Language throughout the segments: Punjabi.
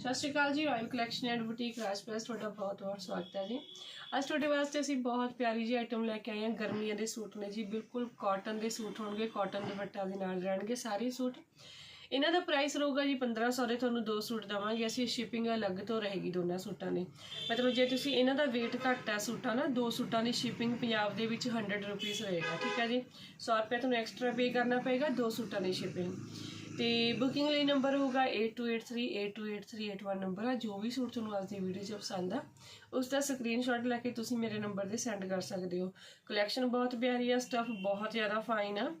ਸਤਿ ਸ਼੍ਰੀ ਅਕਾਲ ਜੀ royal collection and boutique Raj ਤੁਹਾਡਾ ਬਹੁਤ ਬਹੁਤ ਸਵਾਗਤ ਹੈ ਜੀ। ਅੱਜ ਤੁਹਾਡੇ ਵਾਸਤੇ ਅਸੀਂ ਬਹੁਤ ਪਿਆਰੀ ਜਿਹੀ ਆਈਟਮ ਲੈ ਕੇ ਆਏ ਹਾਂ, ਗਰਮੀਆਂ ਦੇ ਸੂਟ ਨੇ ਜੀ। ਬਿਲਕੁਲ ਕਾਟਨ ਦੇ ਸੂਟ ਹੋਣਗੇ ਕਾਟਨ ਦੁਪੱਟਾ ਦੇ ਨਾਲ ਰਹਿਣਗੇ ਸਾਰੇ ਸੂਟ। ਇਹਨਾਂ ਦਾ ਪ੍ਰਾਈਸ ਰਹੂਗਾ ਜੀ 1500 ਦੇ, ਤੁਹਾਨੂੰ ਦੋ ਸੂਟ ਦਵਾਂਗੇ। ਅਸੀਂ ਸ਼ਿਪਿੰਗ ਅਲੱਗ ਤੋਂ ਰਹੇਗੀ ਦੋਨਾਂ ਸੂਟਾਂ ਦੀ। ਮਤਲਬ ਜੇ ਤੁਸੀਂ ਇਹਨਾਂ ਦਾ weight ਘੱਟ ਹੈ ਸੂਟਾਂ ਦਾ, ਦੋ ਸੂਟਾਂ ਦੀ ਸ਼ਿਪਿੰਗ ਪੰਜਾਬ ਦੇ ਵਿੱਚ 100 ਰੁਪੀਸ ਰਹੇਗਾ ਠੀਕ ਹੈ ਜੀ। 100 ਰੁਪਏ ਤੁਹਾਨੂੰ ਐਕਸਟਰਾ ਪੇ ਕਰਨਾ ਪਏਗਾ, ਦੋ ਸੂਟਾਂ ਦੀ ਸ਼ਿਪਿੰਗ ਤੇ ਬੁਕਿੰਗ ਲਈ ਨੰਬਰ ਹੋਊਗਾ 8283828381 ਨੰਬਰ ਆ, ਜੋ ਵੀ ਸੂਟ ਤੁਹਾਨੂੰ ਅੱਜ ਦੀ ਵੀਡੀਓ 'ਚ ਪਸੰਦ ਆ। ਉਸ ਦਾ ਸਕਰੀਨਸ਼ਾਟ ਲੈ ਕੇ ਤੁਸੀਂ ਮੇਰੇ ਨੰਬਰ ਤੇ ਸੈਂਡ ਕਰ ਸਕਦੇ ਹੋ। ਕਲੈਕਸ਼ਨ ਬਹੁਤ ਪਿਆਰੀ ਆ ਸਟਫ ਬਹੁਤ ਜ਼ਿਆਦਾ ਫਾਈਨ ਆ।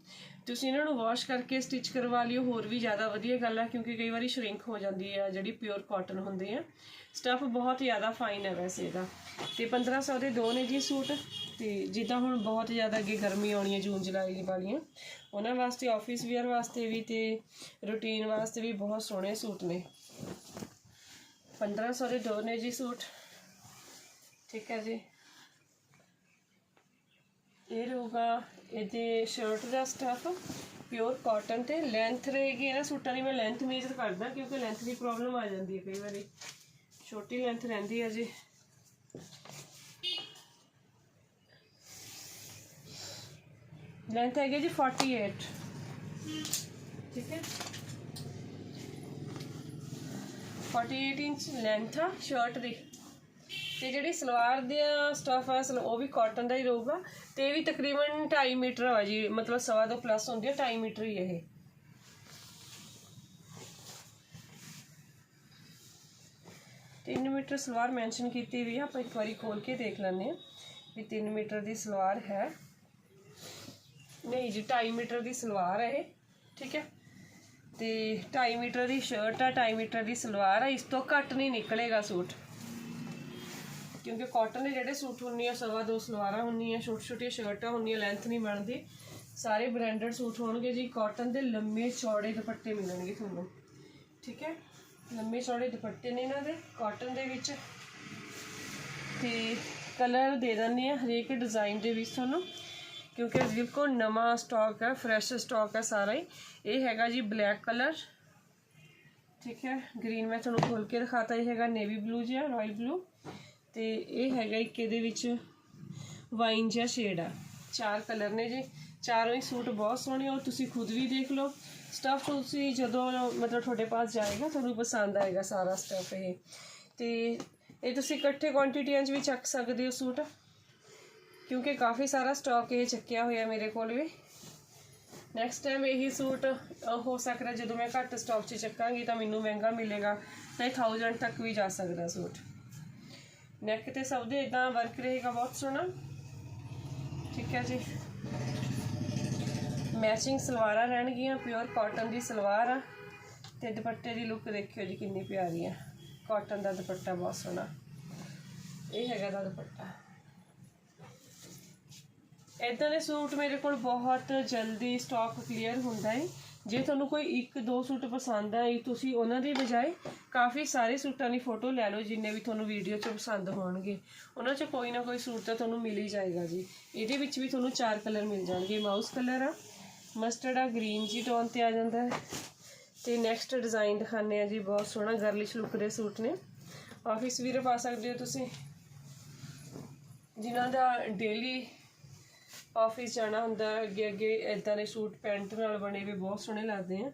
ਤੁਸੀਂ ਇਹਨਾਂ ਨੂੰ ਵਾਸ਼ ਕਰਕੇ ਸਟਿਚ ਕਰਵਾ ਲਿਓ, ਹੋਰ ਵੀ ਜ਼ਿਆਦਾ ਵਧੀਆ ਗੱਲ ਆ, ਕਿਉਂਕਿ ਕਈ ਵਾਰੀ ਸ਼ਰਿੰਕ ਹੋ ਜਾਂਦੀ ਆ, ਜਿਹੜੀ ਪਿਓਰ ਕਾਟਨ ਹੁੰਦੇ ਆ। ਸਟਫ ਬਹੁਤ ਜ਼ਿਆਦਾ ਫਾਈਨ ਹੈ ਵੈਸੇ ਇਹਦਾ। ਤੇ 1500 ਦੇ ਦੋ ਨੇ ਜੀ ਸੂਟ। ਤੇ ਜਿੱਦਾਂ ਹੁਣ ਬਹੁਤ ਜ਼ਿਆਦਾ ਅੱਗੇ ਗਰਮੀ ਆਉਣੀ ਹੈ ਜੂਨ ਜੁਲਾਈ ਵਾਲੀਆਂ, ਉਹਨਾਂ ਵਾਸਤੇ ਆਫਿਸ ਵੇਅਰ ਵਾਸਤੇ ਵੀ ਤੇ ਰੂਟੀਨ ਵਾਸਤੇ ਵੀ ਬਹੁਤ ਸੋਹਣੇ ਸੂਟ ਨੇ। 1500 ਦੇ ਦੋ ਨੇ ਜੀ ਸੂਟ। ਠੀਕ ਹੈ ਜੀ। ਇਹ ਰਹੂਗਾ ਇਹਦੇ ਸ਼ਰਟ ਦਾ ਸਟਫ ਪਿਓਰ ਕਾਟਨ ਤੇ ਲੈਂਥ ਰਹੇਗੀ, ਇਹਨਾਂ ਸੂਟਾਂ ਦੀ ਮੈਂ ਲੈਂਥ ਮੇਜਰ ਕਰਦਾ ਕਿਉਂਕਿ ਲੈਂਥ ਦੀ ਪ੍ਰੋਬਲਮ ਆ ਜਾਂਦੀ ਹੈ ਕਈ ਵਾਰੀ। ਛੋਟੀ ਲੈਂਥ ਰਹਿੰਦੀ ਹੈ ਜੀ। ਲੈਂਥ ਹੈਗੀ ਜੀ 48 ਠੀਕ ਹੈ 48 ਇੰਚ ਲੈਂਥ ਆ ਸ਼ਰਟ ਦੀ ਤੇ ਜਿਹੜੀ ਸਲਵਾਰ ਦਾ ਸਟਫ ਹੈ ਸਲ ਉਹ ਵੀ ਕਾਟਨ ਦਾ ਹੀ ਰਹੂਗਾ। ਤੇ ਇਹ ਵੀ ਤਕਰੀਬਨ 2.5 ਮੀਟਰ ਆ ਜੀ, ਮਤਲਬ ਸਵਾ ਤੋਂ ਪਲੱਸ ਹੁੰਦੀ ਹੈ 2.5 ਮੀਟਰ ਹੀ ਇਹ। ਤਿੰਨ ਮੀਟਰ ਸਲਵਾਰ ਮੈਂਸ਼ਨ ਕੀਤੀ ਵੀ ਆ, ਆਪਾਂ ਇੱਕ ਵਾਰੀ ਖੋਲ ਕੇ ਦੇਖ ਲੈਂਦੇ ਆ ਵੀ 3 ਮੀਟਰ ਦੀ ਸਲਵਾਰ ਹੈ। ਨਹੀਂ ਜੀ 2.5 ਮੀਟਰ ਦੀ ਸਲਵਾਰ ਹੈ ਇਹ, ਠੀਕ ਹੈ? ਤੇ 2.5 ਮੀਟਰ ਦੀ ਸ਼ਰਟ ਆ 2.5 ਮੀਟਰ ਦੀ ਸਲਵਾਰ ਆ, ਇਸ ਤੋਂ ਘੱਟ ਨਹੀਂ ਨਿਕਲੇਗਾ ਸੂਟ। ਕਿਉਂਕਿ ਕਾਟਨ ਦੇ ਜਿਹੜੇ ਸੂਟ ਹੁੰਦੀਆਂ ਸਵਾ ਦੋ ਸਲਵਾਰਾਂ ਹੁੰਦੀਆਂ ਛੋਟੀ ਛੋਟੀਆਂ ਸ਼ਰਟਾਂ ਹੁੰਦੀਆਂ ਲੈਂਥ ਨਹੀਂ ਬਣਦੀ। ਸਾਰੇ ਬ੍ਰਾਂਡਡ ਸੂਟ ਹੋਣਗੇ ਜੀ ਕਾਟਨ ਦੇ ਲੰਮੇ ਚੌੜੇ ਦੁਪੱਟੇ ਮਿਲਣਗੇ ਤੁਹਾਨੂੰ, ਠੀਕ ਹੈ? ਲੰਮੇ ਚੌੜੇ ਦੁਪੱਟੇ ਨੇ ਇਹਨਾਂ ਦੇ ਕਾਟਨ ਦੇ ਵਿੱਚ। ਤੇ ਕਲਰ ਦੇ ਦਿੰਦੇ ਆ ਹਰੇਕ ਡਿਜ਼ਾਈਨ ਦੇ ਵਿੱਚ ਤੁਹਾਨੂੰ। ਕਿਉਂਕਿ ਬਿਲਕੁਲ ਨਵਾਂ ਸਟਾਕ ਹੈ ਫਰੈਸ਼ ਸਟਾਕ ਹੈ ਸਾਰਾ ਹੀ। ਇਹ ਹੈਗਾ ਜੀ ਬਲੈਕ ਕਲਰ ਠੀਕ ਹੈ ਗ੍ਰੀਨ ਮੈਂ ਤੁਹਾਨੂੰ ਖੋਲ ਕੇ ਦਿਖਾਤਾ, ਇਹ ਹੈਗਾ ਨੇਵੀ ਬਲੂ ਜਿਹਾ ਰਾਇਲ ਬਲੂ ਤੇ ਇਹ ਹੈਗਾ ਇੱਕ ਇਹਦੇ ਵਿੱਚ ਵਾਈਨ ਜਿਹਾ ਸ਼ੇਡ ਆ। ਚਾਰ ਕਲਰ ਨੇ ਜੀ। ਚਾਰੋਂ ਹੀ ਸੂਟ ਬਹੁਤ ਸੋਹਣੇ ਔਰ ਤੁਸੀਂ ਖੁਦ ਵੀ ਦੇਖ ਲਓ। ਸਟਫ ਤੁਸੀਂ ਜਦੋਂ ਮਤਲਬ ਤੁਹਾਡੇ ਪਾਸ ਜਾਏਗਾ, ਤੁਹਾਨੂੰ ਪਸੰਦ ਆਏਗਾ ਸਾਰਾ ਸਟਫ ਇਹ। ਤੇ ਇਹ ਤੁਸੀਂ ਇਕੱਠੇ ਕੁਆਂਟੀਟੀਆਂ 'ਚ ਵੀ ਚੱਕ ਸਕਦੇ ਹੋ ਸੂਟ। ਕਿਉਂਕਿ ਕਾਫੀ ਸਾਰਾ ਸਟਾਕ ਇਹ ਚੱਕਿਆ ਹੋਇਆ ਮੇਰੇ ਕੋਲ ਵੀ। ਨੈਕਸਟ ਟਾਈਮ ਇਹੀ ਸੂਟ ਹੋ ਸਕਦਾ ਜਦੋਂ ਮੈਂ ਘੱਟ ਸਟਾਕ 'ਚ ਚੱਕਾਂਗੀ ਤਾਂ ਮੈਨੂੰ ਮਹਿੰਗਾ ਮਿਲੇਗਾ, ਤਾਂ ਇਹ 1000 ਤੱਕ ਵੀ ਜਾ ਸਕਦਾ ਸੂਟ। ਨੈਕ ਤੇ ਸਭ ਦੇ ਇਦਾਂ ਵਰਕ ਰਹੇਗਾ ਬਹੁਤ ਸੋਹਣਾ। ਠੀਕ ਹੈ ਜੀ। ਮੈਚਿੰਗ ਸਲਵਾਰਾਂ ਰਹਿਣਗੀਆਂ ਪਿਓਰ ਕਾਟਨ ਦੀ ਸਲਵਾਰ ਆ। ਤੇ ਦੁਪੱਟੇ ਦੀ ਲੁੱਕ ਦੇਖਿਓ ਜੀ ਕਿੰਨੀ ਪਿਆਰੀ ਆ। ਕਾਟਨ ਦਾ ਦੁਪੱਟਾ ਬਹੁਤ ਸੋਹਣਾ। ਇਹ ਹੈਗਾ ਦਾ ਦੁਪੱਟਾ। ਇਦਾਂ ਦੇ ਸੂਟ ਮੇਰੇ ਕੋਲ ਬਹੁਤ ਜਲਦੀ ਸਟਾਕ ਕਲੀਅਰ ਹੁੰਦਾ ਹੈ ਜੇ ਤੁਹਾਨੂੰ ਕੋਈ ਇੱਕ, ਦੋ ਸੂਟ ਪਸੰਦ ਆਏ, ਤੁਸੀਂ ਉਹਨਾਂ ਦੀ ਬਜਾਏ ਕਾਫੀ ਸਾਰੇ ਸੂਟਾਂ ਦੀ ਫੋਟੋ ਲੈ ਲਓ ਜਿੰਨੇ ਵੀ ਤੁਹਾਨੂੰ ਵੀਡੀਓ 'ਚ ਪਸੰਦ ਹੋਣਗੇ। ਉਹਨਾਂ 'ਚ ਕੋਈ ਨਾ ਕੋਈ ਸੂਟ ਤਾਂ ਤੁਹਾਨੂੰ ਮਿਲ ਹੀ ਜਾਏਗਾ ਜੀ। ਇਹਦੇ ਵਿੱਚ ਵੀ ਤੁਹਾਨੂੰ ਚਾਰ ਕਲਰ ਮਿਲ ਜਾਣਗੇ। ਮਾਊਸ ਕਲਰ ਆ ਮਸਟਰਡ ਆ ਗ੍ਰੀਨ ਜੀ ਟੋਨ ਤੇ ਆ ਜਾਂਦਾ ਹੈ। ਤੇ ਨੈਕਸਟ ਡਿਜ਼ਾਈਨ ਦਿਖਾਣੇ ਆ ਜੀ, ਬਹੁਤ ਸੋਹਣਾ ਗਰਲਿਸ਼ ਲੁੱਕ ਦੇ ਸੂਟ ਨੇ। ਆਫਿਸ ਵੀਰ ਪਾ ਸਕਦੇ ਹੋ ਤੁਸੀਂ। ਜਿਨ੍ਹਾਂ ਦਾ ਡੇਲੀ ਆਫਿਸ ਜਾਣਾ ਹੁੰਦਾ, ਅੱਗੇ ਅੱਗੇ ਇਦਾਂ ਦੇ ਸੂਟ ਪੈਂਟ ਨਾਲ ਬਣੇ ਵੀ ਬਹੁਤ ਸੋਹਣੇ ਲੱਗਦੇ ਆ।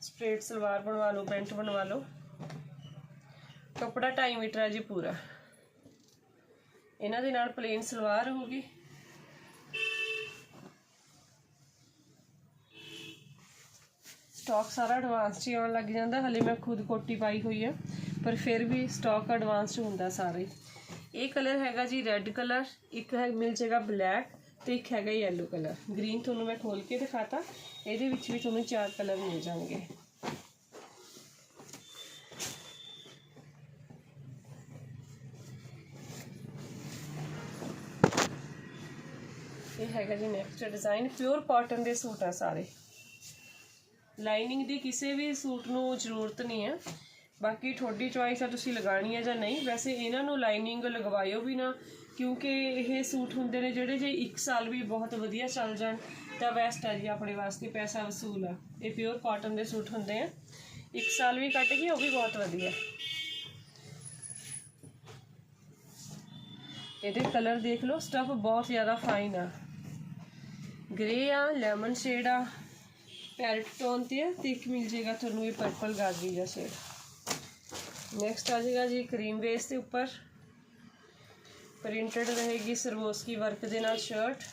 ਸਟ੍ਰੇਟ ਸਲਵਾਰ ਬਣਵਾ ਲਓ, ਪੈਂਟ ਬਣਵਾ ਲਓ। ਕੱਪੜਾ 2.5 ਮੀਟਰ ਹੈ ਜੀ ਪੂਰਾ। ਇਹਨਾਂ ਦੇ ਨਾਲ ਪਲੇਨ ਸਲਵਾਰ ਹੋਊਗੀ। ਸਟਾਕ ਸਾਰਾ ਐਡਵਾਂਸ 'ਚ ਹੀ ਆਉਣ ਲੱਗ ਜਾਂਦਾ, ਹਲੇ ਮੈਂ ਖੁਦ ਕੋਟੀ ਪਾਈ ਹੋਈ ਆ, ਪਰ ਫਿਰ ਵੀ ਸਟਾਕ ਐਡਵਾਂਸ 'ਚ ਹੁੰਦਾ ਸਾਰਾ ਹੀ। ਇਹ ਕਲਰ ਹੈਗਾ ਜੀ ਰੈੱਡ ਕਲਰ, ਇੱਕ ਹੈ ਮਿਲ ਜਾਏਗਾ ਬਲੈਕ ਤੇ ਇੱਕ ਹੈਗਾ ਯੈਲੋ ਕਲਰ। ਗ੍ਰੀਨ ਤੁਹਾਨੂੰ ਮੈਂ ਖੋਲ ਕੇ ਦਿਖਾਤਾ, ਇਹਦੇ ਵਿੱਚ ਵੀ ਤੁਹਾਨੂੰ ਚਾਰ ਕਲਰ ਮਿਲ ਜਾਣਗੇ। ਇਹ ਹੈਗਾ ਜੀ ਨੈਕਸਟ ਡਿਜ਼ਾਈਨ ਪਿਓਰ ਕਾਟਨ ਦੇ ਸੂਟ ਆ ਸਾਰੇ। ਲਾਈਨਿੰਗ ਦੀ ਕਿਸੇ ਵੀ ਸੂਟ ਨੂੰ ਜ਼ਰੂਰਤ ਨਹੀਂ ਹੈ। ਬਾਕੀ ਤੁਹਾਡੀ ਚੁਆਇਸ ਆ, ਤੁਸੀਂ ਲਗਾਣੀ ਹੈ ਜਾਂ ਨਹੀਂ, ਵੈਸੇ ਇਹਨਾਂ ਨੂੰ ਲਾਈਨਿੰਗ ਲਗਵਾਇਓ ਵੀ ਨਾ, ਕਿਉਂਕਿ ਇਹ ਸੂਟ ਹੁੰਦੇ ਨੇ ਜਿਹੜੇ ਜੇ 1 ਸਾਲ ਵੀ ਬਹੁਤ ਵਧੀਆ ਚੱਲ ਜਾਣ, ਤਾਂ ਬੈਸਟ ਆ ਜੀ ਆਪਣੇ ਵਾਸਤੇ ਪੈਸਾ ਵਸੂਲ ਆ। ਇਹ ਪਿਓਰ ਕਾਟਨ ਦੇ ਸੂਟ ਹੁੰਦੇ ਆ। ਇੱਕ ਸਾਲ ਵੀ ਕੱਟ ਗਈ, ਉਹ ਵੀ ਬਹੁਤ ਵਧੀਆ। ਇਹਦੇ ਕਲਰ ਦੇਖ ਲਓ ਸਟਫ ਬਹੁਤ ਜ਼ਿਆਦਾ ਫਾਈਨ ਆ। ਗ੍ਰੇ ਆ ਲੈਮਨ ਸ਼ੇਡ ਆ ਪੈਰਟ ਟੋਨ ਤੇ ਆ, ਤੇ ਇੱਕ ਮਿਲ ਜੇਗਾ ਤੁਹਾਨੂੰ ਇਹ ਪਰਪਲ ਗਾਜਰੀ ਦਾ ਸ਼ੇਡ ਨੈਕਸਟ ਆ ਜਾਏਗਾ ਜੀ ਕਰੀਮ ਬੇਸ ਦੇ ਉੱਪਰ। ਪ੍ਰਿੰਟਡ ਰਹੇਗੀ ਸਰਵੋਸਕੀ ਵਰਕ ਦੇ ਨਾਲ ਸ਼ਰਟ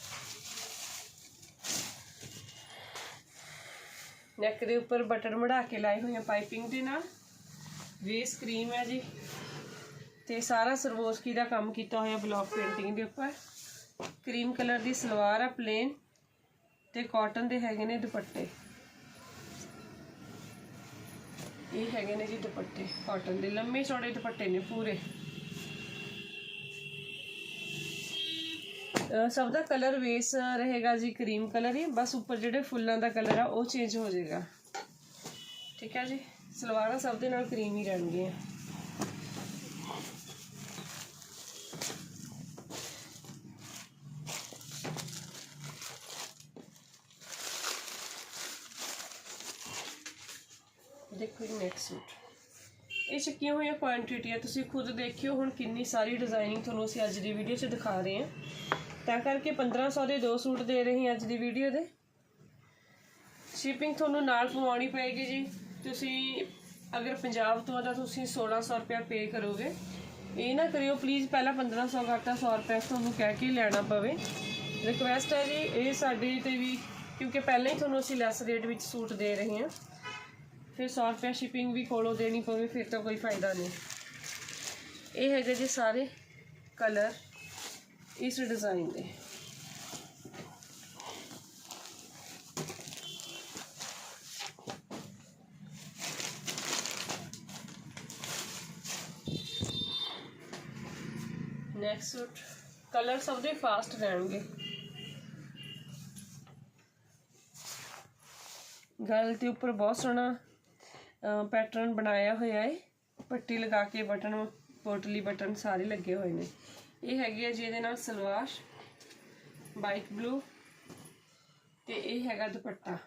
ਨੈਕ ਦੇ ਉੱਪਰ ਬਟਨ ਮੜਾ ਕੇ ਲਾਏ ਹੋਏ ਆ ਪਾਈਪਿੰਗ ਦੇ ਨਾਲ। ਵੇਸ ਕਰੀਮ ਹੈ ਜੀ। ਤੇ ਸਾਰਾ ਸਰਵੋਸਕੀ ਦਾ ਕੰਮ ਕੀਤਾ ਹੋਇਆ ਬਲੌਕ ਪੇਂਟਿੰਗ ਦੇ ਉੱਪਰ। ਕਰੀਮ ਕਲਰ ਦੀ ਸਲਵਾਰ ਆ ਪਲੇਨ ਤੇ ਕਾਟਨ ਦੇ ਹੈਗੇ ਨੇ ਦੁਪੱਟੇ। ਇਹ ਹੈਗੇ ਨੇ ਜੀ ਦੁਪੱਟੇ ਕਾਟਨ ਦੇ। ਲੰਮੇ ਚੌੜੇ ਦੁਪੱਟੇ ਨੇ ਪੂਰੇ। ਸਭ ਦਾ ਕਲਰ ਵੇਸ ਰਹੇਗਾ ਜੀ ਕਰੀਮ ਕਲਰ ਹੀ। ਬਸ ਉੱਪਰ ਜਿਹੜੇ ਫੁੱਲਾਂ ਦਾ ਕਲਰ ਆ, ਉਹ ਚੇਂਜ ਹੋ ਜਾਏਗਾ। ਠੀਕ ਹੈ ਜੀ? ਸਲਵਾਰਾਂ ਸਭ ਦੇ ਨਾਲ ਕਰੀਮ ਹੀ ਰਹਿਣਗੀਆਂ ਦੇਖੋ ਜੀ ਨੈਕਸਟ ਸੂਟ ਇਹ ਚੱਕੀਆਂ ਹੋਈਆਂ ਕੁਆਂਟੀਟੀਆਂ ਤੁਸੀਂ ਖੁਦ ਦੇਖਿਓ ਹੁਣ ਕਿੰਨੀ ਸਾਰੀ ਡਿਜ਼ਾਈਨਿੰਗ ਤੁਹਾਨੂੰ ਅਸੀਂ ਅੱਜ ਦੀ ਵੀਡੀਓ 'ਚ ਦਿਖਾ ਰਹੇ ਹਾਂ। ਤਾਂ ਕਰਕੇ 1500 ਦੇ ਦੋ ਸੂਟ ਦੇ ਰਹੇ ਹਾਂ ਅੱਜ ਦੀ ਵੀਡੀਓ ਦੇ। ਸ਼ਿਪਿੰਗ ਤੁਹਾਨੂੰ ਨਾਲ ਪਵਾਉਣੀ ਪਏਗੀ ਜੀ। ਤੁਸੀਂ ਅਗਰ ਪੰਜਾਬ ਤੋਂ ਆ ਤਾਂ ਤੁਸੀਂ 1600 ਰੁਪਇਆ ਪੇ ਕਰੋਗੇ। ਇਹ ਨਾ ਕਰਿਓ ਪਲੀਜ਼ ਪਹਿਲਾਂ 1500 ਕਰਤਾ 100 ਰੁਪਏ ਤੁਹਾਨੂੰ ਕਹਿ ਕੇ ਲੈਣਾ ਪਵੇ। ਰਿਕੁਐਸਟ ਹੈ ਜੀ, ਇਹ ਸਾਡੇ ਤੇ ਵੀ ਕਿਉਂਕਿ ਪਹਿਲਾਂ ਹੀ ਤੁਹਾਨੂੰ ਅਸੀਂ ਲੈਸ ਰੇਟ ਵਿੱਚ ਸੂਟ ਦੇ ਰਹੇ ਹਾਂ। ਫਿਰ 100 ਰੁਪਏ ਸ਼ਿਪਿੰਗ ਵੀ ਕੋਲੋਂ ਦੇਣੀ ਪਵੇ, ਫਿਰ ਤਾਂ ਕੋਈ ਫਾਇਦਾ ਨਹੀਂ। ਇਹ ਹੈਗੇ ਜੀ ਸਾਰੇ ਕਲਰ ਇਸ ਡਿਜ਼ਾਈਨ ਦੇ। ਨੈਕਸਟ ਸੂਟ ਕਲਰ ਸਭ ਦੇ ਫਾਸਟ ਰਹਿਣਗੇ। ਗਲ ਦੇ ਉੱਪਰ ਬਹੁਤ ਸੋਹਣਾ ਪੈਟਰਨ ਬਣਾਇਆ ਹੋਇਆ ਹੈ ਪੱਟੀ ਲਗਾ ਕੇ ਬਟਨ, ਪੋਟਲੀ ਬਟਨ ਸਾਰੇ ਲੱਗੇ ਹੋਏ ਨੇ। ਇਹ ਹੈਗੀ ਹੈ ਜੀ ਇਹਦੇ ਨਾਲ ਸਲਵਾਰ ਵਾਈਟ ਬਲੂ ਤੇ ਇਹ ਹੈਗਾ ਦੁਪੱਟਾ।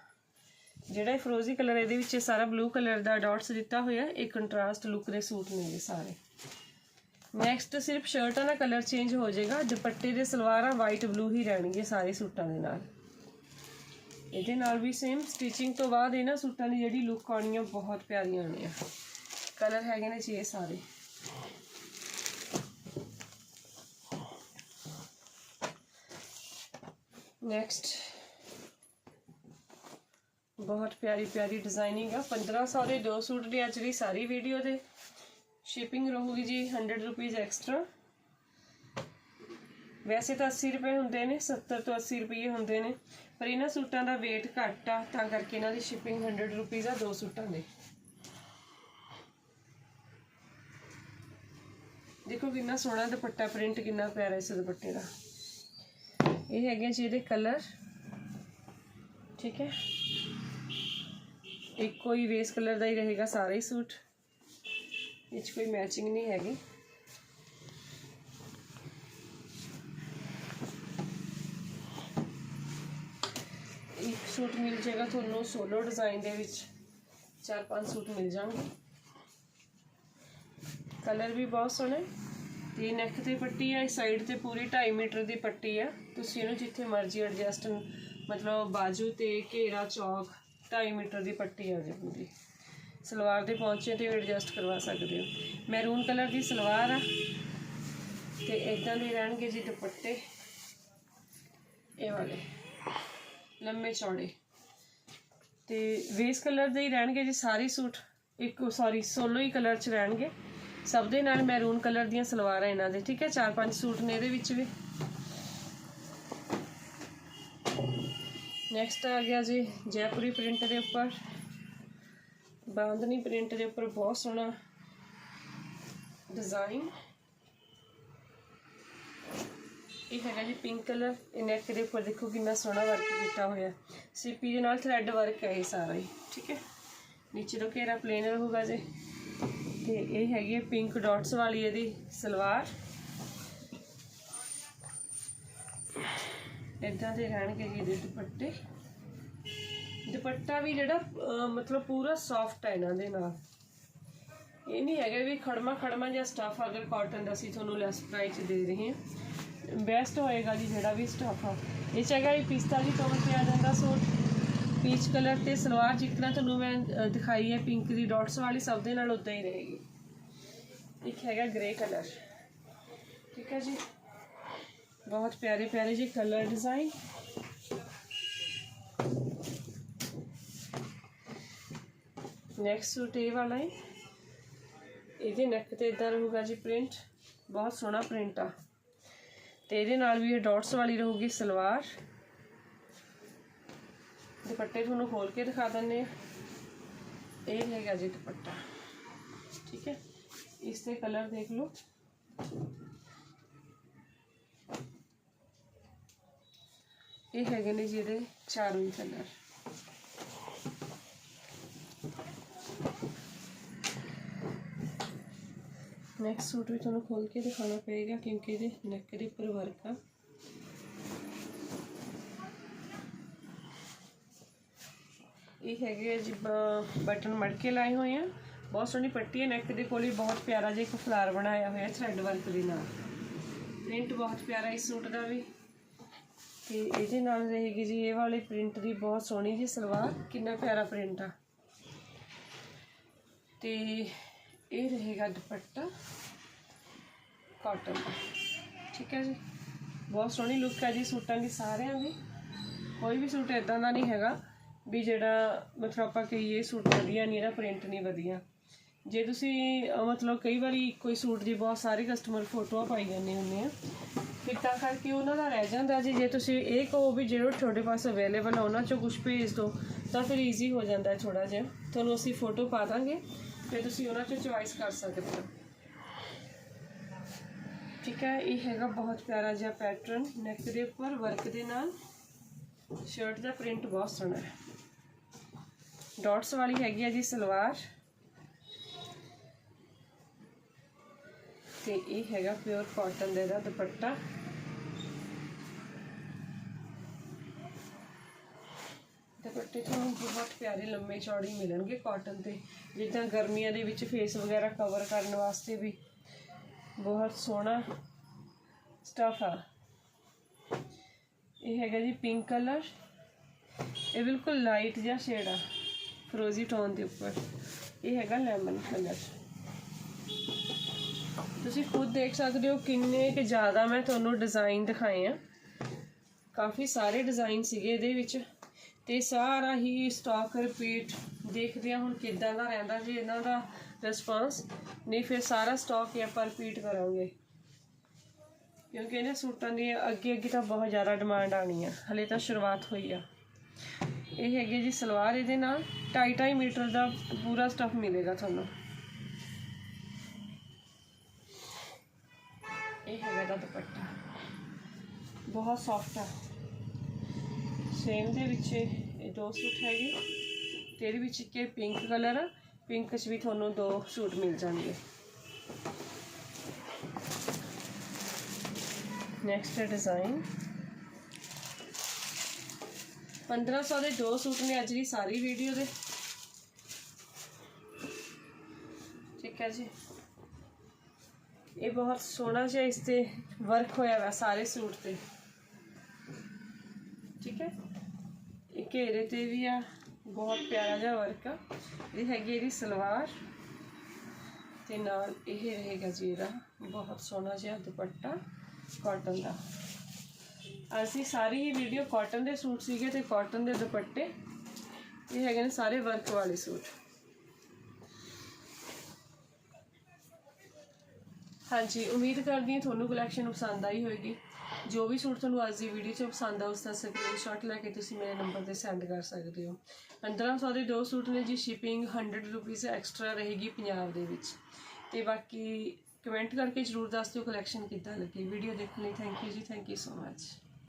ਜਿਹੜਾ ਫਰੋਜ਼ੀ ਕਲਰ ਇਹਦੇ ਵਿੱਚ ਇਹ ਸਾਰਾ ਬਲੂ ਕਲਰ ਦਾ ਡਾਟਸ ਦਿੱਤਾ ਹੋਇਆ। ਇਹ ਕੰਟਰਾਸਟ ਲੁੱਕ ਦੇ ਸੂਟ ਨੇ ਇਹ ਸਾਰੇ। ਨੈਕਸਟ ਸਿਰਫ ਸ਼ਰਟਾਂ ਦਾ ਕਲਰ ਚੇਂਜ ਹੋ ਜਾਏਗਾ। ਦੁਪੱਟੇ ਦੇ ਸਲਵਾਰਾਂ ਵਾਈਟ ਬਲੂ ਹੀ ਰਹਿਣਗੇ ਸਾਰੇ ਸੂਟਾਂ ਦੇ ਨਾਲ। ਇਹਦੇ ਨਾਲ ਵੀ ਸੇਮ ਸਟਿਚਿੰਗ ਤੋਂ ਬਾਅਦ ਇਹਨਾਂ ਸੂਟਾਂ ਦੀ ਜਿਹੜੀ ਲੁੱਕ ਆਉਣੀ ਆ ਬਹੁਤ ਪਿਆਰੀਆਂ ਆਉਣੀਆਂ। ਕਲਰ ਹੈਗੇ ਨੇ ਜੀ ਸਾਰੇ। ਨੈਕਸਟ ਬਹੁਤ ਪਿਆਰੀ ਪਿਆਰੀ ਡਿਜ਼ਾਈਨਿੰਗ ਆ। 1500 ਦੇ ਦੋ ਸੂਟ ਦੀ ਅੱਜ ਦੀ ਸਾਰੀ ਵੀਡੀਓ ਦੇ। ਸ਼ਿਪਿੰਗ ਰਹੂਗੀ ਜੀ 100 ਰੁਪਏ ਐਕਸਟਰਾ ਵੈਸੇ ਤਾਂ 80 ਰੁਪਏ ਹੁੰਦੇ ਨੇ 70 ਤੋਂ 80 ਰੁਪਏ ਹੁੰਦੇ ਨੇ। ਪਰ ਇਹਨਾਂ ਸੂਟਾਂ ਦਾ weight ਘੱਟ ਆ, ਤਾਂ ਕਰਕੇ ਇਹਨਾਂ ਦੀ ਸ਼ਿਪਿੰਗ 100 ਰੁਪਏ ਆ, ਦੋ ਸੂਟਾਂ ਦੇ। ਦੇਖੋ ਕਿੰਨਾ ਸੋਹਣਾ ਦੁਪੱਟਾ ਪ੍ਰਿੰਟ ਕਿੰਨਾ ਪਿਆਰਾ ਇਸ ਦੁਪੱਟੇ ਦਾ। ਇਹ ਹੈਗੇ ਜੀ ਇਹਦੇ ਕਲਰ ਠੀਕ ਹੈ। ਇੱਕੋ ਹੀ ਵੇਸ ਕਲਰ ਦਾ ਹੀ ਰਹੇਗਾ ਸਾਰੇ ਹੀ ਸੂਟ। ਇਹ 'ਚ ਕੋਈ ਮੈਚਿੰਗ ਨਹੀਂ ਹੈਗੀ ਇੱਕ ਸੂਟ ਮਿਲ ਜਾਏਗਾ ਤੁਹਾਨੂੰ ਸੋਲੋ ਡਿਜ਼ਾਈਨ ਦੇ ਵਿੱਚ। ਚਾਰ ਪੰਜ ਸੂਟ ਮਿਲ ਜਾਣਗੇ। ਕਲਰ ਵੀ ਬਹੁਤ ਸੋਹਣਾ ਹੈ। ਤੇ ਨੈਕ ਤੇ ਪੱਟੀ ਹੈ ਸਾਈਡ ਤੇ ਪੂਰੀ 2.5 ਮੀਟਰ ਦੀ ਪੱਟੀ ਹੈ। ਤੁਸੀਂ ਇਹਨੂੰ ਜਿੱਥੇ ਮਰਜ਼ੀ ਐਡਜਸਟ ਮਤਲਬ ਬਾਜੂ ਤੇ ਘੇਰਾ ਚੌਕ 2.5 ਮੀਟਰ ਦੀ ਪੱਟੀ ਆ ਜੀ ਪੂਰੀ। ਸਲਵਾਰ ਦੇ ਪੌਂਚੇ ਤੇ ਵੀ ਐਡਜਸਟ ਕਰਵਾ ਸਕਦੇ ਹੋ। ਮੈਰੂਨ ਕਲਰ ਦੀ ਸਲਵਾਰ ਆ। ਤੇ ਇਦਾਂ ਦੇ ਰਹਿਣਗੇ ਜੀ ਦੁਪੱਟੇ। ਇਹ ਵਾਲੇ। ਲੰਮੇ ਚੌੜੇ। ਤੇ ਵੇਸ ਕਲਰ ਦੇ ਹੀ ਰਹਿਣਗੇ ਜੀ ਸਾਰੇ ਸੂਟ। ਇੱਕ ਸੌਰੀ ਸੋਲੋ ਹੀ ਕਲਰ ਚ ਰਹਿਣਗੇ। ਸਭ ਦੇ ਨਾਲ ਮੈਰੂਨ ਕਲਰ ਦੀਆਂ ਸਲਵਾਰਾਂ ਇਹਨਾਂ ਦੇ, ਠੀਕ ਹੈ? ਚਾਰ ਪੰਜ ਸੂਟ ਨੇ ਇਹਦੇ ਵਿੱਚ ਵੀ। ਨੈਕਸਟ ਆ ਗਿਆ ਜੀ, ਜੈਪੁਰੀ ਪ੍ਰਿੰਟ ਦੇ ਉੱਪਰ। ਬਾਂਦਨੀ ਪ੍ਰਿੰਟ ਦੇ ਉੱਪਰ ਬਹੁਤ ਸੋਹਣਾ ਡਿਜ਼ਾਈਨ ਇਹ ਹੈਗਾ ਜੀ ਪਿੰਕ ਕਲਰ ਇਹ ਨੈਕ ਦੇ ਉੱਪਰ ਦੇਖੋ ਕਿੰਨਾ ਸੋਹਣਾ ਵਰਕ ਕੀਤਾ ਹੋਇਆ। ਸੀਪੀ ਦੇ ਨਾਲ ਥਰੈਡ ਵਰਕ ਹੈ ਇਹ ਸਾਰਾ ਹੀ, ਠੀਕ ਹੈ? ਨੀਚੇ ਤੋਂ ਘੇਰਾ ਪਲੇਨ ਰਹੂਗਾ ਜੀ। ਤੇ ਇਹ ਹੈਗੀ ਹੈ ਪਿੰਕ ਡਾਟਸ ਵਾਲੀ ਇਹਦੀ ਸਲਵਾਰ। ਇਦਾਂ ਦੇ ਰਹਿਣਗੇ ਜੀ ਇਹਦੇ ਦੁਪੱਟੇ। ਦੁਪੱਟਾ ਵੀ ਜਿਹੜਾ ਮਤਲਬ ਪੂਰਾ ਸੌਫਟ ਹੈ ਇਹਨਾਂ ਦੇ ਨਾਲ। ਇਹ ਨਹੀਂ ਹੈਗਾ ਵੀ ਖੜਮਾ ਖੜਮਾ ਜਿਹਾ ਸਟਫ ਅਗਰ ਕਾਟਨ ਦਾ ਅਸੀਂ ਤੁਹਾਨੂੰ ਲੈਸ ਪ੍ਰਾਈਸ ਦੇ ਰਹੇ ਹਾਂ। ਬੈਸਟ ਹੋਏਗਾ ਜੀ ਜਿਹੜਾ ਵੀ ਸਟਫ ਆ। ਇਹ ਹੈਗਾ ਇਹ ਪਿਸਤਾ ਦੀ ਟੋਨ ਤੇ ਆ ਜਾਂਦਾ ਸੂਟ ਪੀਚ ਕਲਰ ਤੇ ਸਲਵਾਰ ਜਿੱਕਣਾ ਤੁਹਾਨੂੰ ਮੈਂ ਦਿਖਾਈ ਹੈ ਪਿੰਕ ਦੀ ਡਾਟਸ ਵਾਲੀ, ਸਭ ਦੇ ਨਾਲ ਉਦਾਂ ਹੀ ਰਹੇਗੀ। ਇੱਕ ਹੈਗਾ ਗ੍ਰੇ ਕਲਰ ਠੀਕ ਹੈ ਜੀ। ਬਹੁਤ ਪਿਆਰੇ ਪਿਆਰੇ ਜੀ ਕਲਰ ਡਿਜ਼ਾਈਨ ਨੈਕਸਟ ਸੂਟ ਇਹ ਵਾਲਾ ਹੈ। ਇਹਦੇ ਨੈਕ ਤੇ ਇਦਾਂ ਰਹੂਗਾ ਜੀ ਪ੍ਰਿੰਟ ਬਹੁਤ ਸੋਹਣਾ ਪ੍ਰਿੰਟ ਆ। ਤੇ ਇਹਦੇ ਨਾਲ ਵੀ ਇਹ ਡਾਟਸ ਵਾਲੀ ਰਹੂਗੀ ਸਲਵਾਰ। ਦੁਪੱਟੇ ਤੁਹਾਨੂੰ ਖੋਲ ਕੇ ਦਿਖਾ ਦਿੰਨੇ ਆ ਇਹ ਹੈਗਾ ਜੀ ਦੁਪੱਟਾ। ਠੀਕ ਹੈ? ਇਸ ਤੇ ਕਲਰ ਦੇਖ ਲਓ। ਇਹ ਹੈਗੇ ਨੇ ਜਿਹਦੇ ਚਾਰੋਂ ਹੀ ਕਲਰ ਨੈਕ ਸੂਟ ਵੀ ਤੁਹਾਨੂੰ ਖੋਲ ਕੇ ਦਿਖਾਉਣਾ ਪਏਗਾ ਕਿਉਂਕਿ ਇਹਦੇ ਨੈਕ ਦੇ ਉੱਪਰ ਵਰਕ ਆ। ਇਹ ਹੈਗੇ ਆ ਜੀ ਬਟਨ ਮੜਕੇ ਲਾਏ ਹੋਏ ਆ। ਬਹੁਤ ਸੋਹਣੀ ਪੱਟੀ ਹੈ ਨੈਕ ਦੇ ਕੋਲ ਹੀ ਬਹੁਤ ਪਿਆਰਾ ਜਿਹਾ ਇੱਕ ਫਲਾਰ ਬਣਾਇਆ ਹੋਇਆ ਥ੍ਰੈਡ ਵਰਕ ਦੇ ਨਾਲ। ਪ੍ਰਿੰਟ ਬਹੁਤ ਪਿਆਰਾ ਇਸ ਸੂਟ ਦਾ ਵੀ। ਤੇ ਇਹਦੇ ਨਾਲ ਰਹੇਗੀ ਜੀ, ਇਹ ਵਾਲੇ ਪ੍ਰਿੰਟ ਦੀ ਬਹੁਤ ਸੋਹਣੀ ਜੀ ਸਲਵਾਰ। ਕਿੰਨਾ ਪਿਆਰਾ ਪ੍ਰਿੰਟ ਆ। ਤੇ ਇਹ ਰਹੇਗਾ ਦੁਪੱਟਾ ਕਾਟਨ ਦਾ ਠੀਕ ਹੈ ਜੀ। ਬਹੁਤ ਸੋਹਣੀ ਲੁੱਕ ਹੈ ਜੀ ਸੂਟਾਂ ਦੀ ਸਾਰਿਆਂ ਦੀ। ਕੋਈ ਵੀ ਸੂਟ ਇਦਾਂ ਦਾ ਨਹੀਂ ਹੈਗਾ ਵੀ ਜਿਹੜਾ ਮਤਲਬ ਆਪਾਂ ਕਹੀਏ ਸੂਟ ਵਧੀਆ ਨਹੀਂ, ਇਹਦਾ ਪ੍ਰਿੰਟ ਨਹੀਂ ਵਧੀਆ। ਜੇ ਤੁਸੀਂ ਮਤਲਬ ਕਈ ਵਾਰੀ ਕੋਈ ਸੂਟ ਦੀ ਬਹੁਤ ਸਾਰੇ ਕਸਟਮਰ ਫੋਟੋਆਂ ਪਾਈ ਜਾਂਦੇ ਹੁੰਦੇ ਆ, ਫਿਰ ਤਾਂ ਕਰਕੇ ਉਹਨਾਂ ਦਾ ਰਹਿ ਜਾਂਦਾ ਜੀ। ਜੇ ਤੁਸੀਂ ਇਹ ਕਹੋ ਵੀ ਜਿਹੜੇ ਤੁਹਾਡੇ ਪਾਸ ਅਵੇਲੇਬਲ ਆ, ਉਹਨਾਂ ਚੋਂ ਕੁਝ ਭੇਜ ਦਿਓ ਤਾਂ ਫਿਰ ਈਜ਼ੀ ਹੋ ਜਾਂਦਾ ਹੈ ਥੋੜਾ ਜਿਹਾ। ਤੁਹਾਨੂੰ ਅਸੀਂ ਫੋਟੋ ਪਾ ਦਾਂਗੇ। ਫਿਰ ਤੁਸੀਂ ਉਹਨਾਂ ਚੋਂ ਚੁਆਇਸ ਕਰ ਸਕਦੇ ਹੋ। ਠੀਕ ਹੈ, ਇਹ ਹੈਗਾ ਬਹੁਤ ਪਿਆਰਾ ਜਿਹਾ ਪੈਟਰਨ ਨੈਕ ਦੇ ਉੱਪਰ ਵਰਕ ਦੇ ਨਾਲ ਸ਼ਰਟ ਦਾ ਪ੍ਰਿੰਟ ਬਹੁਤ ਸੋਹਣਾ ਹੈ। ਡਾਟਸ ਵਾਲੀ ਹੈਗੀ ਹੈ ਜੀ ਸਲਵਾਰ। ਤੇ ਇਹ ਹੈਗਾ ਪਿਓਰ ਕਾਟਨ ਦੇ ਦਾ ਦੁਪੱਟਾ। ਦੁਪੱਟੇ ਤੁਹਾਨੂੰ ਬਹੁਤ ਪਿਆਰੇ ਲੰਮੇ ਚੌੜੀ ਮਿਲਣਗੇ ਕਾਟਨ ਤੇ, ਜਿੱਦਾਂ ਗਰਮੀਆਂ ਦੇ ਵਿੱਚ ਫੇਸ ਵਗੈਰਾ ਕਵਰ ਕਰਨ ਵਾਸਤੇ ਵੀ। ਬਹੁਤ ਸੋਹਣਾ ਸਟਫ ਆ। ਇਹ ਹੈਗਾ ਜੀ ਪਿੰਕ ਕਲਰ ਇਹ ਬਿਲਕੁਲ ਲਾਈਟ ਜਿਹਾ ਸ਼ੇਡ ਆ ਫਰੋਜ਼ੀ ਟੋਨ ਦੇ ਉੱਪਰ। ਇਹ ਹੈਗਾ ਲੈਮਨ ਕਲਰ ਤੁਸੀਂ ਖੁਦ ਦੇਖ ਸਕਦੇ ਹੋ ਕਿੰਨੇ ਕਿ ਜ਼ਿਆਦਾ ਮੈਂ ਤੁਹਾਨੂੰ ਡਿਜ਼ਾਈਨ ਦਿਖਾਏ ਆ। ਕਾਫੀ ਸਾਰੇ ਡਿਜ਼ਾਈਨ ਸੀਗੇ ਇਹਦੇ ਵਿੱਚ। ਤੇ ਸਾਰਾ ਹੀ ਸਟਾਕ ਰਿਪੀਟ ਦੇਖਦੇ ਆ ਹੁਣ ਕਿੱਦਾਂ ਦਾ ਰਹਿੰਦਾ ਜੀ ਇਹਨਾਂ ਦਾ ਰਿਸਪਾਂਸ ਨਹੀਂ, ਫਿਰ ਸਾਰਾ ਸਟਾਕ ਹੀ ਆਪਾਂ ਰਿਪੀਟ ਕਰਾਂਗੇ। ਕਿਉਂਕਿ ਇਹਨਾਂ ਸੂਟਾਂ ਦੀ ਅੱਗੇ ਅੱਗੇ ਤਾਂ ਬਹੁਤ ਜ਼ਿਆਦਾ ਡਿਮਾਂਡ ਆਣੀ ਆ। ਹਲੇ ਤਾਂ ਸ਼ੁਰੂਆਤ ਹੋਈ ਆ। ਇਹ ਹੈਗੀ ਜੀ ਸਲਵਾਰ, ਇਹਦੇ ਨਾਲ 2.5 ਮੀਟਰ ਦਾ ਪੂਰਾ ਸਟਫ ਮਿਲੇਗਾ ਤੁਹਾਨੂੰ। ਇਹ ਹੈਗਾ ਦਾ ਦੁਪੱਟਾ। ਬਹੁਤ ਸੌਫਟ ਆ। ਸੇਮ ਦੇ ਵਿੱਚ ਇਹ ਦੋ ਸੂਟ ਹੈਗੇ। ਤੇ ਇਹਦੇ ਵਿੱਚ ਇੱਕ ਪਿੰਕ ਕਲਰ ਆ। ਪਿੰਕ 'ਚ ਵੀ ਤੁਹਾਨੂੰ ਦੋ ਸੂਟ ਮਿਲ ਜਾਣਗੇ। ਨੈਕਸਟ ਡਿਜ਼ਾਈਨ 1500 ਦੇ ਦੋ ਸੂਟ ਨੇ ਅੱਜ ਦੀ ਸਾਰੀ ਵੀਡੀਓ ਦੇ। ਠੀਕ ਹੈ ਜੀ। ਇਹ ਬਹੁਤ ਸੋਹਣਾ ਜਿਹਾ ਇਸ ਤੇ ਵਰਕ ਹੋਇਆ ਵਾ ਸਾਰੇ ਸੂਟ ਤੇ। ਘੇਰੇ ਤੇ ਵੀ ਆ, ਬਹੁਤ ਪਿਆਰਾ ਜਿਹਾ ਵਰਕ ਆ। ਇਹ ਹੈਗੀ ਇਹਦੀ ਸਲਵਾਰ ਤੇ ਨਾਲ ਇਹ ਰਹੇਗਾ ਜੀ ਇਹਦਾ ਬਹੁਤ ਸੋਹਣਾ ਜਿਹਾ ਦੁਪੱਟਾ ਕਾਟਨ ਦਾ। ਅਸੀਂ ਸਾਰੀ ਹੀ ਵੀਡੀਓ ਕਾਟਨ ਦੇ ਸੂਟ ਸੀਗੇ ਤੇ ਕਾਟਨ ਦੇ ਦੁਪੱਟੇ। ਇਹ ਹੈਗੇ ਨੇ ਸਾਰੇ ਵਰਕ ਵਾਲੇ ਸੂਟ। ਹਾਂਜੀ, ਉਮੀਦ ਕਰਦੀ ਹਾਂ ਤੁਹਾਨੂੰ ਕਲੈਕਸ਼ਨ ਪਸੰਦ ਆਈ ਹੋਵੇਗੀ ਜੋ ਵੀ ਸੂਟ ਤੁਹਾਨੂੰ ਅੱਜ ਦੀ ਵੀਡੀਓ 'ਚ ਪਸੰਦ ਆ ਉਸ ਦਾ ਸਕਰੀਨਸ਼ਾਟ ਲੈ ਕੇ ਤੁਸੀਂ ਮੇਰੇ ਨੰਬਰ ਤੇ ਸੈਂਡ ਕਰ ਸਕਦੇ ਹੋ। 1500 ਦੇ ਦੋ ਸੂਟ ਨੇ ਜੀ ਸ਼ਿਪਿੰਗ 100 ਰੁਪਏ ਐਕਸਟਰਾ ਰਹੇਗੀ ਪੰਜਾਬ ਦੇ ਵਿੱਚ। ਤੇ ਬਾਕੀ ਕਮੈਂਟ ਕਰਕੇ ਜਰੂਰ ਦੱਸ ਦਿਓ ਕਲੈਕਸ਼ਨ ਕਿੱਦਾਂ ਲੱਗੀ। ਵੀਡੀਓ ਦੇਖਣ ਲਈ ਥੈਂਕ ਯੂ ਜੀ ਥੈਂਕ ਯੂ ਸੋ ਮਚ